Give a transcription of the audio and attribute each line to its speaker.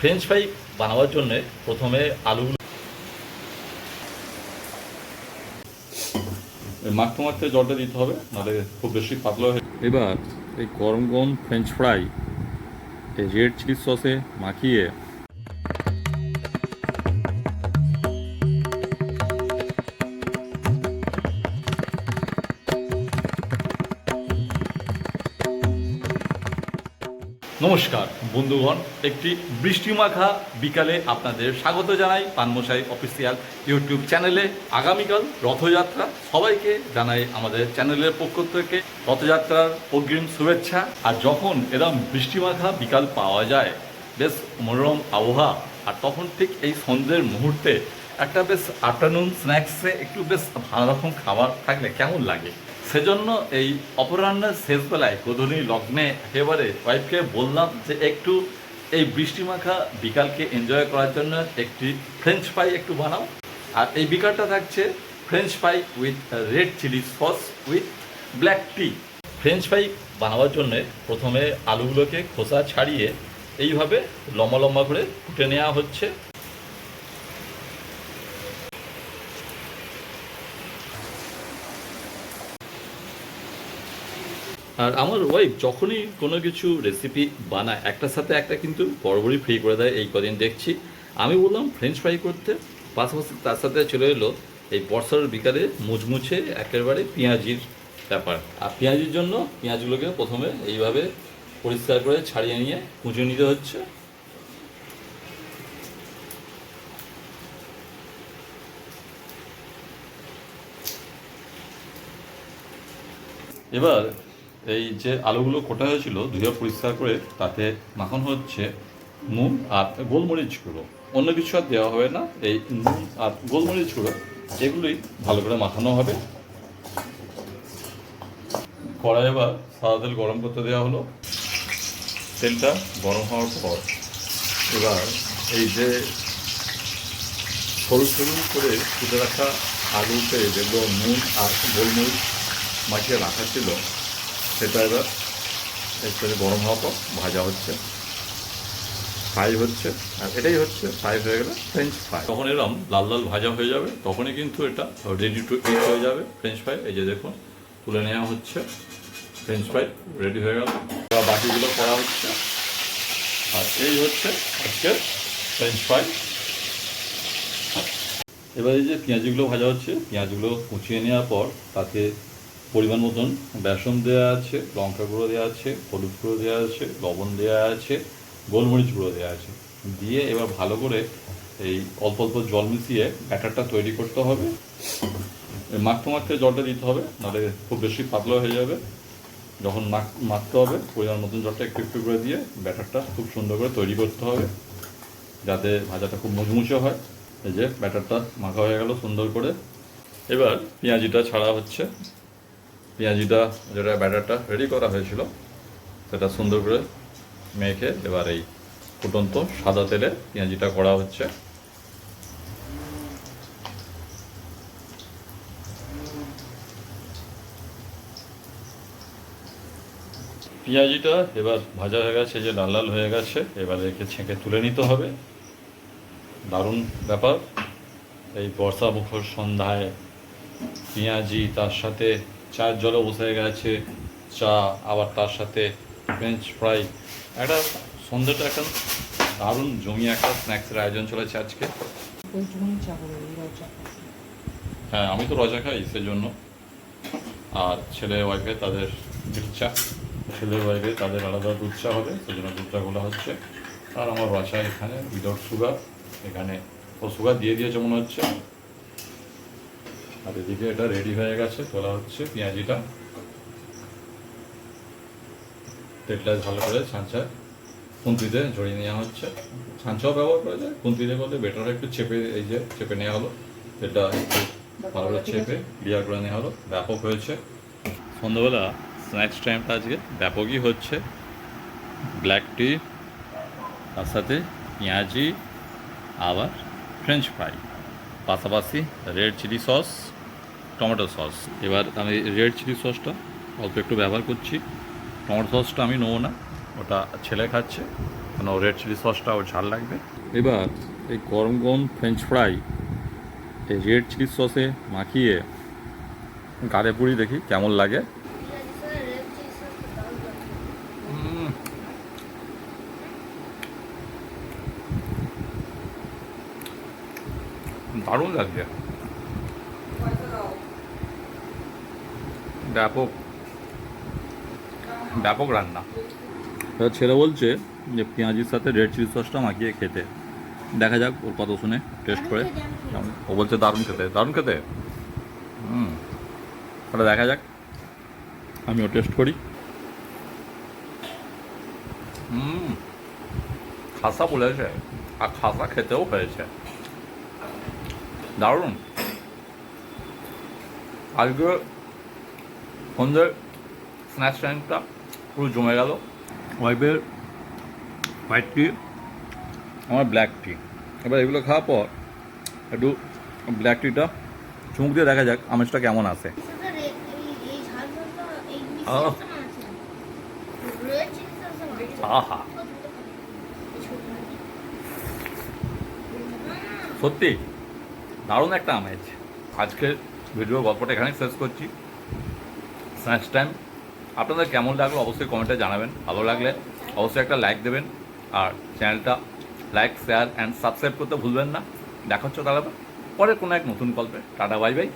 Speaker 1: French fry বানাবার জন্য প্রথমে আলুগুলো মাখতে মাখতে জলটা দিতে হবে, নাহলে খুব বেশি পাতলা হয়ে এবার এই গরম গরম ফ্রেঞ্চ ফ্রাই এই রেড চিলি সসে মাখিয়ে নমস্কার, বন্ধুগণ। একটি বৃষ্টিমাখা বিকালে আপনাদের স্বাগত জানাই পানমশাই অফিসিয়াল ইউটিউব চ্যানেলে। আগামীকাল রথযাত্রা, সবাইকে জানাই আমাদের চ্যানেলের পক্ষ থেকে রথযাত্রার অগ্রিম শুভেচ্ছা। আর যখন এরম বৃষ্টিমাখা বিকাল পাওয়া যায়, বেশ মনোরম আবহাওয়া। আর তখন ঠিক এই সন্ধ্যের মুহূর্তে একটা বেশ আফটারনুন স্ন্যাক্সে একটু বেশ ভালো রকম খাবার থাকলে কেমন লাগে? সেজন্য এই অপরাহ্নের শেষবেলায় গোধূলি লগ্নে একেবারে ওয়াইফকে বললাম যে একটু এই বৃষ্টি মাখা বিকালকে এনজয় করার জন্য একটি ফ্রেঞ্চ ফ্রাই একটু বানাও। আর এই বিকালটা থাকছে French fry with red chilli sauce with black tea French fry বানাবার জন্য প্রথমে আলুগুলোকে খোসা ছাড়িয়ে এইভাবে লম্বা লম্বা করে ফুটে নেওয়া হচ্ছে। আর আমার ওয়াইফ যখনই কোনো কিছু রেসিপি বানায় একটার সাথে একটা কিন্তু বরাবরই ফ্রি করে দেয়, এই কদিন দেখছি। আমি বললাম ফ্রেঞ্চ ফ্রাই করতে। পাশাপাশি তার সাথে চলে এলো এই বর্ষার বিকালে মুচমুচে একেবারে পেঁয়াজির ব্যাপার। আর পেঁয়াজির জন্য পেঁয়াজগুলোকে প্রথমে এইভাবে পরিষ্কার করে ছাড়িয়ে নিয়ে কুঁচে নিতে হচ্ছে। এবার এই যে আলুগুলো কোটা হয়েছিল, ধুয়ে পরিষ্কার করে তাতে মাখন হচ্ছে নুন আর গোলমরিচ গুঁড়ো। অন্য কিছু আর দেওয়া হবে না, এই নুন আর গোলমরিচ গুঁড়ো এগুলোই ভালো করে মাখানো হবে। কড়াই এবার সাদা তেল গরম করতে দেওয়া হলো। তেলটা গরম হওয়ার পর এবার এই যে সরু সরু করে ফুটে রাখা আলুতে যেগুলো নুন আর গোলমরিচ মাখিয়ে রাখা ছিল সেটা এবার একটু গরম হওয়ার পর ভাজা হচ্ছে। ফ্রাই হচ্ছে। আর এটাই হচ্ছে ফ্রাই হয়ে গেলে ফ্রেঞ্চ ফ্রাই তখন এরকম লাল লাল ভাজা হয়ে যাবে, তখনই কিন্তু এটা রেডি টু ইট হয়ে যাবে ফ্রেঞ্চ ফ্রাই এই যে দেখুন, তুলে নেওয়া হচ্ছে ফ্রেঞ্চ ফ্রাই রেডি হয়ে গেল। বাকিগুলো করা হচ্ছে। আর এই হচ্ছে আজকের ফ্রেঞ্চ ফ্রাই এবার এই যে পেঁয়াজগুলো ভাজা হচ্ছে, পেঁয়াজগুলো কুচিয়ে নেওয়ার পর তাতে পরিমাণ মতন বেসন দেওয়া আছে, লঙ্কা গুঁড়ো দেওয়া আছে, হলুদ গুঁড়ো দেওয়া আছে, লবণ দেওয়া আছে, গোলমরিচ গুঁড়ো দেওয়া আছে। দিয়ে এবার ভালো করে এই অল্প অল্প জল মিশিয়ে ব্যাটারটা তৈরি করতে হবে। মাখতে মাখতে জলটা দিতে হবে, নাহলে খুব বেশি পাতলা হয়ে যাবে। যখন মাখ, মাখতে হবে, পরিমাণ মতন জলটা একটু একটু করে দিয়ে ব্যাটারটা খুব সুন্দর করে তৈরি করতে হবে, যাতে ভাজাটা খুব মুচমুচে হয়। এই যে ব্যাটারটা মাখা হয়ে গেল সুন্দর করে। এবার পেঁয়াজিটা ছাড়া হচ্ছে। পেঁয়াজিটা যেটা ব্যাটারটা রেডি করা হয়েছিল। সেটা সুন্দর করে মেখে এবার এই ফুটন্ত সাদা তেলে পেঁয়াজিটা করা হচ্ছে। পেঁয়াজিটা এবার ভাজা হয়ে গেছে যে লাল লাল হয়ে গেছে, এবার একে ছেঁকে তুলে নিতে হবে। দারুণ ব্যাপার। এই বর্ষা মুখর সন্ধ্যায় পেঁয়াজি তার সাথে চার জলে বসে গেছে চা আবার তার সাথে ফ্রেঞ্চ ফ্রাই একটা সন্ধ্যাটা একটা দারুণ জমি একটা স্ন্যাক্সের আয়োজন চলেছে আজকে। হ্যাঁ আমি তো রজা খাই সেজন্য। আর ছেলে ওয়াইফে তাদের দুধ চা। ছেলে ওয়াইফে তাদের আলাদা দুধ চা হবে সেজন্য দুধ চা খোলা হচ্ছে। আর আমার রচা এখানে উইদাউট সুগার এখানে ও সুগার দিয়ে দিয়েছে মনে হচ্ছে। আর এদিকে এটা রেডি হয়ে গেছে, তোলা হচ্ছে পেঁয়াজিটা। তেলটা ভালো করে ছাঁচা খুন্তিতে জড়িয়ে নেওয়া হচ্ছে। ছাঁচাও ব্যবহার করা যায়, খুন্তিতে করলে বেটার একটু চেপে, এই যে চেপে নেওয়া হলো। তেলটা একটু ভালো করে চেপে বিয়ার করে নেওয়া হলো, ব্যাপক হয়েছে। সন্ধ্যাবেলা স্ন্যাক্স টাইমটা আজকে ব্যাপকই হচ্ছে। ব্ল্যাক টি তার সাথে পেঁয়াজি, আবার ফ্রেঞ্চ ফ্রাই পাশাপাশি red chilli sauce, tomato sauce. এবার আমি রেড চিলি সসটা অল্প একটু ব্যবহার করছি। টমেটো সসটা আমি নেব না, ওটা ছেলে খাচ্ছে, কেন রেড চিলি সসটাও ঝাল লাগবে। এবার এই গরম গরম ফ্রেঞ্চ ফ্রাই এই রেড চিলি সসে মাখিয়ে গাড়ে পুরি দেখি কেমন লাগে। দারুণ লাগছে ব্যাপক ব্যাপক রান্না এবার ছেলে বলছে যে পেঁয়াজির সাথে রেড চিলি সসটা মাখিয়ে খেতে। দেখা যাক ওর কথা শুনে টেস্ট করে। ও বলছে দারুণ খেতে দারুণ খেতে। হুম তাহলে দেখা যাক। আমিও টেস্ট করি। হুম খাসা বলেছে। আর খাসা খেতেও হয়েছে। দারুণ। আজকে সন্ধ্যের স্ন্যাক্স টাইমটা পুরো জমে গেল। ওয়াইফের হোয়াইট টি আমার ব্ল্যাক টি এবার এগুলো খাওয়ার পর একটু ব্ল্যাক টিটা চুমুক দিয়ে দেখা যাক আমেজটা কেমন আছে। আহ। সত্যি? দারুণ একটা আমেজ আজকের ভিডিও গল্পটা এখানেই শেষ করছি। স্ন্যাক্স টাইম আপনাদের কেমন লাগল অবশ্যই কমেন্টে জানাবেন। ভালো লাগলে অবশ্যই একটা লাইক দেবেন। আর চ্যানেলটা লাইক শেয়ার অ্যান্ড সাবস্ক্রাইব করতে ভুলবেন না। দেখা হচ্ছে তাহলে পরে কোনো এক নতুন গল্পে। Tata bye bye